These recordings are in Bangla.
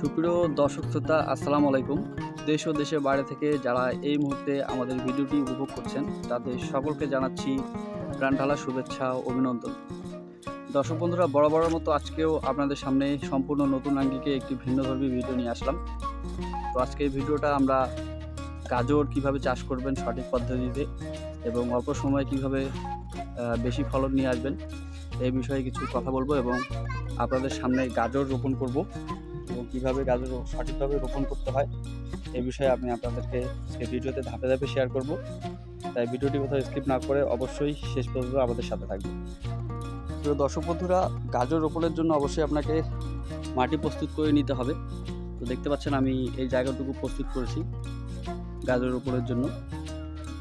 সুপ্রিয় দর্শক শ্রোতা, আসসালামু আলাইকুম। দেশ ও দেশের বাইরে থেকে যারা এই মুহূর্তে আমাদের ভিডিওটি উপভোগ করছেন, তাদের সকলকে জানাচ্ছি প্রাণঢালা শুভেচ্ছা অভিনন্দন। দর্শক বন্ধুরা, বরাবরের মতো আজকেও আপনাদের সামনে সম্পূর্ণ নতুন আঙ্গিকে একটি ভিন্নধর্মী ভিডিও নিয়ে আসলাম। তো আজকে ভিডিওটা আমরা গাজর কীভাবে চাষ করবেন সঠিক পদ্ধতিতে এবং অল্প সময়ে কীভাবে বেশি ফলন নিয়ে আসবেন, এই বিষয়ে কিছু কথা বলব এবং আপনাদের সামনে গাজর রোপণ করব। কীভাবে গাজর সঠিকভাবে রোপণ করতে হয়, এই বিষয়ে আমি আপনাদেরকে এই ভিডিওতে ধাপে ধাপে শেয়ার করব। তাই ভিডিওটি কোথাও স্কিপ না করে অবশ্যই শেষ পর্যন্ত আমাদের সাথে থাকবে তো দর্শক বন্ধুরা গাজর রোপণের জন্য অবশ্যই আপনাকে মাটি প্রস্তুত করে নিতে হবে। তো দেখতে পাচ্ছেন আমি এই জায়গাটুকু প্রস্তুত করেছি গাজর রোপণের জন্য।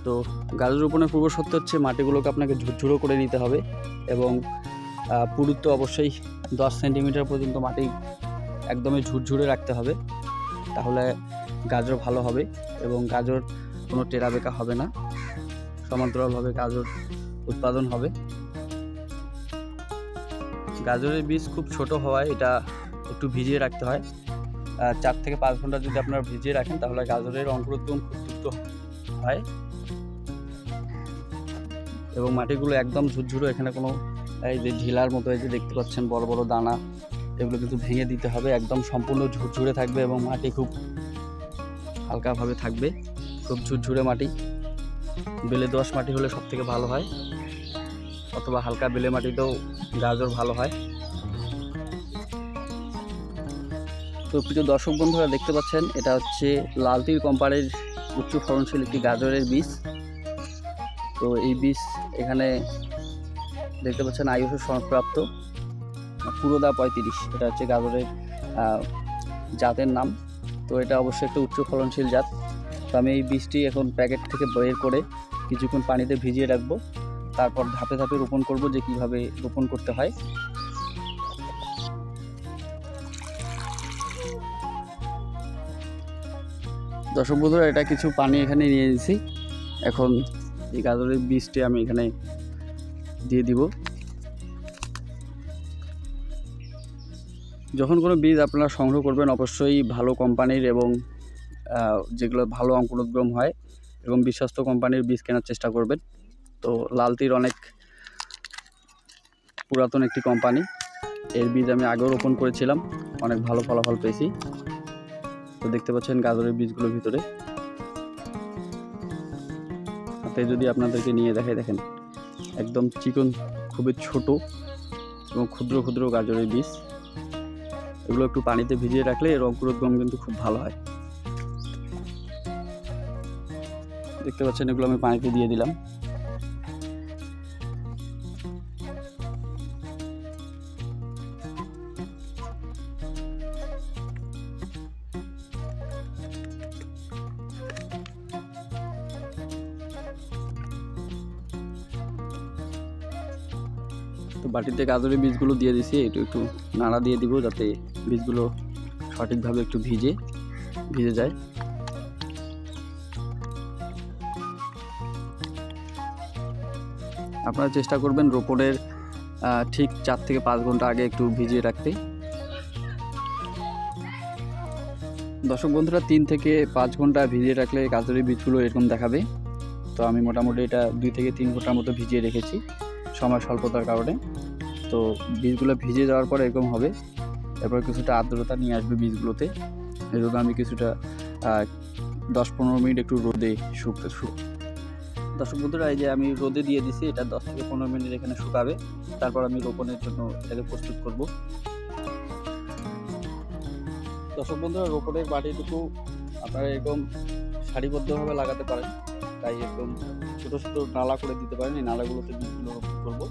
তো গাজর রোপণের পূর্ব সত্য হচ্ছে মাটিগুলোকে আপনাকে ঝুরঝুরো করে নিতে হবে এবং পুরুত্ব অবশ্যই দশ সেন্টিমিটার পর্যন্ত মাটি একদমই ঝুরঝুরে রাখতে হবে। তাহলে গাজর ভালো হবে এবং গাজর কোনো টেরা বেঁকা হবে না। সমান্তরালভাবে গাজর উৎপাদন হবে। গাজরের বীজ খুব ছোট হওয়ায় এটা একটু ভিজিয়ে রাখতে হয়। চার থেকে পাঁচ ঘণ্টা যদি আপনারা ভিজিয়ে রাখেন, তাহলে গাজরের অঙ্কুরোদ্গম খুব দ্রুত হয়। এবং মাটিগুলো একদম ঝুরঝুরো, এখানে কোনো এই যে ঢিলার মতো এই যে দেখতে পাচ্ছেন, বড় বড় দানা এগুলো কিন্তু ভেঙে দিতে হবে, একদম সম্পূর্ণ ঝুরঝুরে থাকবে এবং মাটি খুব হালকাভাবে থাকবে, খুব ঝুরঝুরে মাটি। বেলে দোআঁশ মাটি হলে সব থেকে ভালো হয়, অথবা হালকা বেলে মাটিতেও গাজর ভালো হয়। তো প্রিয় দর্শক বন্ধুরা, দেখতে পাচ্ছেন, এটা হচ্ছে লালতির কোম্পানির উচ্চ ফলনশীল একটি গাজরের বীজ। তো এই বীজ এখানে দেখতে পাচ্ছেন আয়ুষ সনদপ্রাপ্ত। পুরোদা পঁয়ত্রিশ, এটা হচ্ছে গাজরের জাতের নাম। তো এটা অবশ্যই একটা উচ্চ ফলনশীল জাত। তো আমি এই বীজটি এখন প্যাকেট থেকে বের করে কিছুক্ষণ পানিতে ভিজিয়ে রাখব। তারপর ধাপে ধাপে রোপণ করব যে কীভাবে রোপণ করতে হয়। দর্শক বন্ধুরা, এটা কিছু পানি এখানে নিয়ে নিয়েছি। এখন এই গাজরের বীজটি আমি এখানে দিয়ে দিব। যখন কোনো বীজ আপনারা সংগ্রহ করবেন, অবশ্যই ভালো কোম্পানির এবং যেগুলো ভালো অঙ্কুরোদ্গম হয় এবং বিশ্বস্ত কোম্পানির বীজ কেনার চেষ্টা করবেন। তো লালতির অনেক পুরাতন একটি কোম্পানি। এর বীজ আমি আগেও রোপণ করেছিলাম, অনেক ভালো ফলাফল পেয়েছি। তো দেখতে পাচ্ছেন গাজরের বীজগুলোর ভিতরে। হাতে যদি আপনাদেরকে নিয়ে দেখাই, দেখেন, একদম চিকন, খুবই ছোট এবং ক্ষুদ্র ক্ষুদ্র গাজরের বীজ। এগুলো একটু পানিতে ভিজিয়ে রাখলে এর অঙ্কুরোদ্গম কিন্তু খুব ভালো হয়। দেখতে পাচ্ছেন, এগুলো আমি পানিতে দিয়ে দিলাম। তো বাটিতে গাজরের বীজগুলো দিয়ে দিছি, একটু একটু নাড়া দিয়ে দিব যাতে বীজগুলো সঠিকভাবে একটু ভিজে ভিজে যায়। আপনারা চেষ্টা করবেন রোপণের ঠিক চার থেকে পাঁচ ঘণ্টা আগে একটু ভিজিয়ে রাখতে। দর্শক বন্ধুরা, তিন থেকে পাঁচ ঘণ্টা ভিজিয়ে রাখলে গাজরের বীজগুলো এরকম দেখাবে। তো আমি মোটামুটি এটা দুই থেকে তিন ঘণ্টার মতো ভিজিয়ে রেখেছি, সময় স্বল্পতার কারণে। তো বীজগুলো ভিজে যাওয়ার পর এরকম হবে। এরপর কিছুটা আর্দ্রতা নিয়ে আসবে বীজগুলোতে। এই জন্য আমি কিছুটা দশ পনেরো মিনিট একটু রোদে শুকতে শুক দর্শক বন্ধুরা, এই যে আমি রোদে দিয়ে দিছি, এটা দশ থেকে পনেরো মিনিট এখানে শুকাবে। তারপর আমি রোপণের জন্য এটাকে প্রস্তুত করব। দর্শক বন্ধুরা, রোপণের বাটিটুকু আপনারা এরকম সারিবদ্ধভাবে লাগাতে পারেন। তাই এরকম ছোটো ছোটো নালা করে দিতে পারেন। এই নালাগুলোতে বীজগুলো রোপণ করব।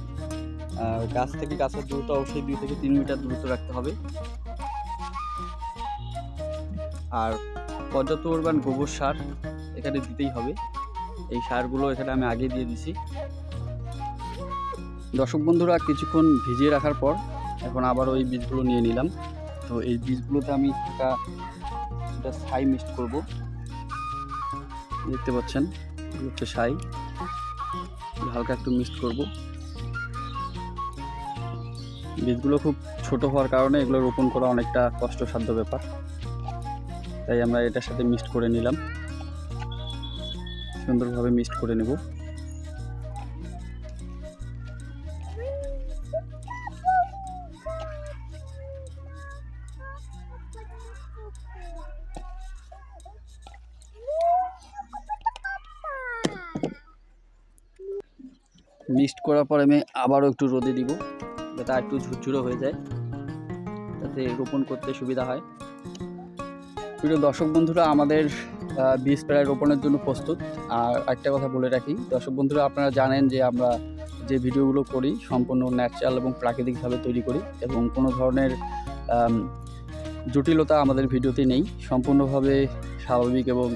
গাছ থেকে গাছের দূরত্ব অবশ্যই দুই থেকে তিন মিটার দূরত্ব রাখতে হবে। আর পর্যাপ্ত পরিমাণ গোবর সার এখানে দিতেই হবে। এই সারগুলো এখানে আমি আগে দিয়ে দিছি। দর্শক বন্ধুরা, কিছুক্ষণ ভিজিয়ে রাখার পর এখন আবার ওই বীজগুলো নিয়ে নিলাম। তো এই বীজগুলোতে আমি একটা একটা ছাই মিক্সড করব। দেখতে পাচ্ছেন হচ্ছে ছাই। হালকা একটু মিক্সড করব। বীজগুলো খুব ছোট হওয়ার কারণে এগুলো রোপণ করা অনেকটা কষ্টসাধ্য ব্যাপার। তাই আমরা এটার সাথে মিক্সড করে নিলাম। সুন্দরভাবে মিক্সড করে নেব। মিক্সড করার পর আমি আবারও একটু রোদে দিব। আর একটু ঝুরঝুরো হয়ে যায়, তাতে রোপণ করতে সুবিধা হয়। প্রিয় দর্শক বন্ধুরা, আমাদের বীজ প্রায় রোপণের জন্য প্রস্তুত। আর একটা কথা বলে রাখি, দর্শক বন্ধুরা, আপনারা জানেন যে আমরা যে ভিডিওগুলো করি, সম্পূর্ণ ন্যাচারাল এবং প্রাকৃতিকভাবে তৈরি করি এবং কোনো ধরনের জটিলতা আমাদের ভিডিওতে নেই। সম্পূর্ণভাবে স্বাভাবিক এবং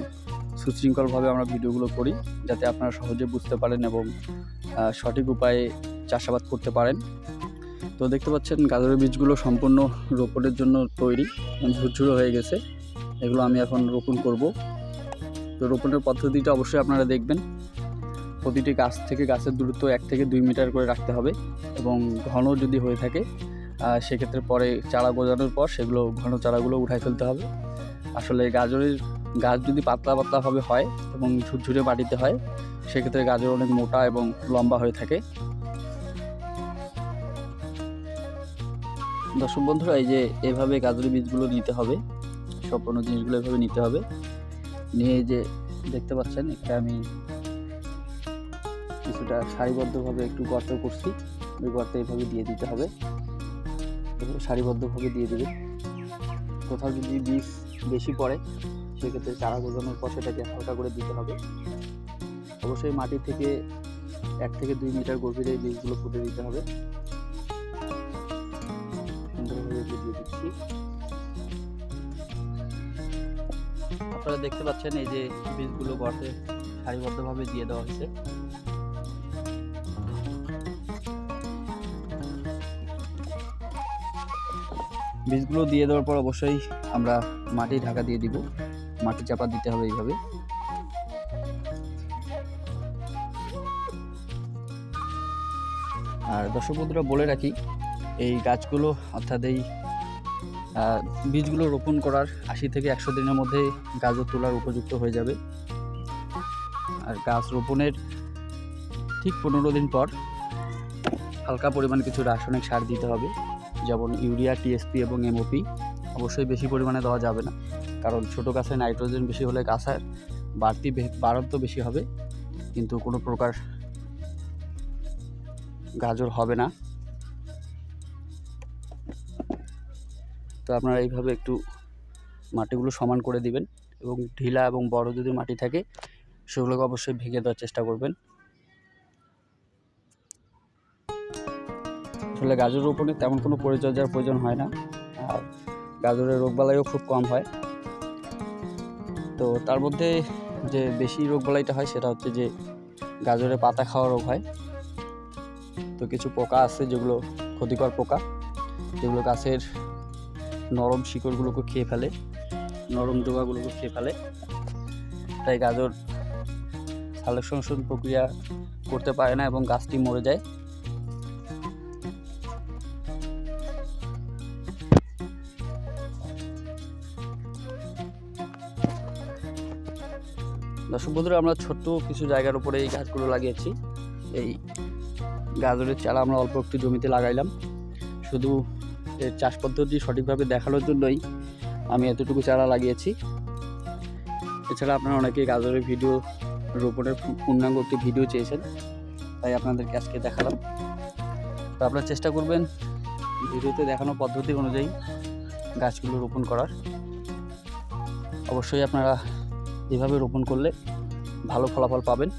সুশৃঙ্খলভাবে আমরা ভিডিওগুলো করি, যাতে আপনারা সহজে বুঝতে পারেন এবং সঠিক উপায়ে চাষাবাদ করতে পারেন। তো দেখতে পাচ্ছেন গাজরের বীজগুলো সম্পূর্ণ রোপণের জন্য তৈরি ঝুরঝুরো হয়ে গেছে। এগুলো আমি এখন রোপণ করব। তো রোপণের পদ্ধতিটা অবশ্যই আপনারা দেখবেন। প্রতিটি গাছ থেকে গাছের দূরত্ব এক থেকে দুই মিটার করে রাখতে হবে এবং ঘন যদি হয়ে থাকে সেক্ষেত্রে পরে চারা গজানোর পর সেগুলো, ঘন চারাগুলো উঠাই ফেলতে হবে। আসলে গাজরের গাছ যদি পাতলা পাতলাভাবে হয় এবং ঝুরঝুরে মাটিতে হয়, সেক্ষেত্রে গাজর অনেক মোটা এবং লম্বা হয়ে থাকে। দর্শক বন্ধুরা, এই যে এভাবে গাজরের বীজগুলো নিতে হবে, সম্পূর্ণ জিনিসগুলো এভাবে নিতে হবে। নিয়ে যে দেখতে পাচ্ছেন, একটা আমি কিছুটা সারিবদ্ধভাবে একটু গর্ত করছি। ওই গর্তে এইভাবে দিয়ে দিতে হবে। সারিবদ্ধভাবে দিয়ে দেবে। কোথাও যদি বীজ বেশি পড়ে, সেক্ষেত্রে চারা গজানোর পর সেটাকে হালকা করে দিতে হবে। অবশ্যই মাটি থেকে এক থেকে দুই মিটার গভীরে বীজগুলো পুঁতে দিতে হবে। দিচ্ছি আপনারা দেখতে পাচ্ছেন এই যে বীজগুলো গর্তে সারিবদ্ধভাবে দিয়ে দেওয়া হয়েছে। বীজগুলো দিয়ে দেওয়ার পর অবশ্যই আমরা মাটি ঢাকা দিয়ে দিব। মাটি চাপা দিতে হবে এইভাবে। আর দর্শক বন্ধুরা বলে রাখি, এই গাছগুলো অর্থাৎ এই বীজগুলো রোপণ করার আশি থেকে একশো দিনের মধ্যে গাজর তোলার উপযুক্ত হয়ে যাবে। আর গাছ রোপণের ঠিক পনেরো দিন পর হালকা পরিমাণ কিছু রাসায়নিক সার দিতে হবে, যেমন ইউরিয়া, টিএসপি এবং এমওপি। অবশ্যই বেশি পরিমাণে দেওয়া যাবে না, কারণ ছোটো গাছে নাইট্রোজেন বেশি হলে গাছের বাড়তি বাড়ন্ত বেশি হবে, কিন্তু কোনো প্রকার গাজর হবে না। তো আপনারা এইভাবে একটু মাটিগুলো সমান করে দিবেন এবং ঢিলা এবং বড় যদি মাটি থাকে সেগুলোকে অবশ্যই ভেঙে দেওয়ার চেষ্টা করবেন। আসলে গাজর রোপণে তেমন কোনো পরিচর্যার প্রয়োজন হয় না। আর গাজরের রোগবালাইও খুব কম হয়। তো তার মধ্যে যে বেশি রোগবালাইটা হয় সেটা হচ্ছে যে গাজরে পাতা খাওয়া রোগ হয়। তো কিছু পোকা আছে যেগুলো ক্ষতিকর পোকা। যেগুলো গাছের নরম শিকড়গুলোকে খেয়ে ফেলে, নরম ডোকাগুলোকে খেয়ে ফেলে। তাই গাজর সালোক সংশোধন প্রক্রিয়া করতে পারে না এবং গাছটি মরে যায়। দর্শক বন্ধুরা, আমরা ছোট্ট কিছু জায়গার উপরে এই গাছগুলো লাগিয়েছি। এই গাজরের চারা আমরা অল্প একটু জমিতে লাগাইলাম। শুধু এর চাষ পদ্ধতি সঠিকভাবে দেখানোর জন্যই আমি এতটুকু চারা লাগিয়েছি। এছাড়া আপনারা অনেকেই গাজরের ভিডিও, রোপণের পূর্ণাঙ্গ একটি ভিডিও চেয়েছেন, তাই আপনাদেরকে আজকে দেখালাম। তো আপনারা চেষ্টা করবেন ভিডিওতে দেখানো পদ্ধতি অনুযায়ী গাছগুলো রোপণ করার। অবশ্যই আপনারা এভাবে রোপণ করলে ভালো ফলাফল পাবেন।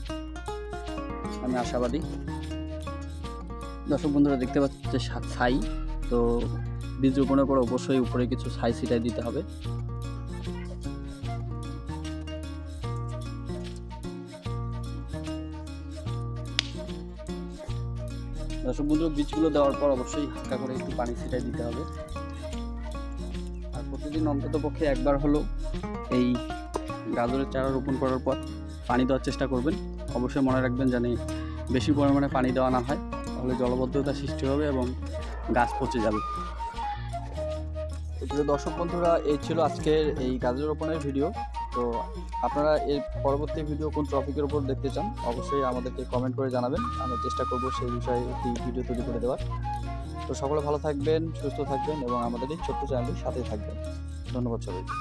আমি আশাবাদী। দর্শক বন্ধুরা দেখতে পাচ্ছে সা- ছাই, তো বীজ রোপণের পর অবশ্যই উপরে কিছু ছাই ছিটাই দিতে হবে। দর্শক বন্ধু, বীজগুলো দেওয়ার পর অবশ্যই হালকা করে একটু পানি ছিটাই দিতে হবে। আর প্রতিদিন অন্তত পক্ষে একবার হলো এই গাজরের চারা রোপণ করার পর পানি দেওয়ার চেষ্টা করবেন। অবশ্যই মনে রাখবেন যেন বেশি পরিমাণে পানি দেওয়া না হয়, তাহলে জলবদ্ধতা সৃষ্টি হবে এবং গাছ পচে যাবে। প্রিয় দর্শক বন্ধুরা, এই ছিল আজকের এই গাজর রোপণের ভিডিও তো আপনারা এর পরবর্তী ভিডিও কোন টপিকের উপর দেখতে চান, অবশ্যই আমাদেরকে কমেন্ট করে জানাবেন। আমরা চেষ্টা করব সেই বিষয়ে একটি ভিডিও তৈরি করে দেওয়ার। তো সকলে ভালো থাকবেন, সুস্থ থাকবেন এবং আমাদের এই ছোট্ট চ্যানেলের সাথেই থাকবেন। ধন্যবাদ সবাইকে।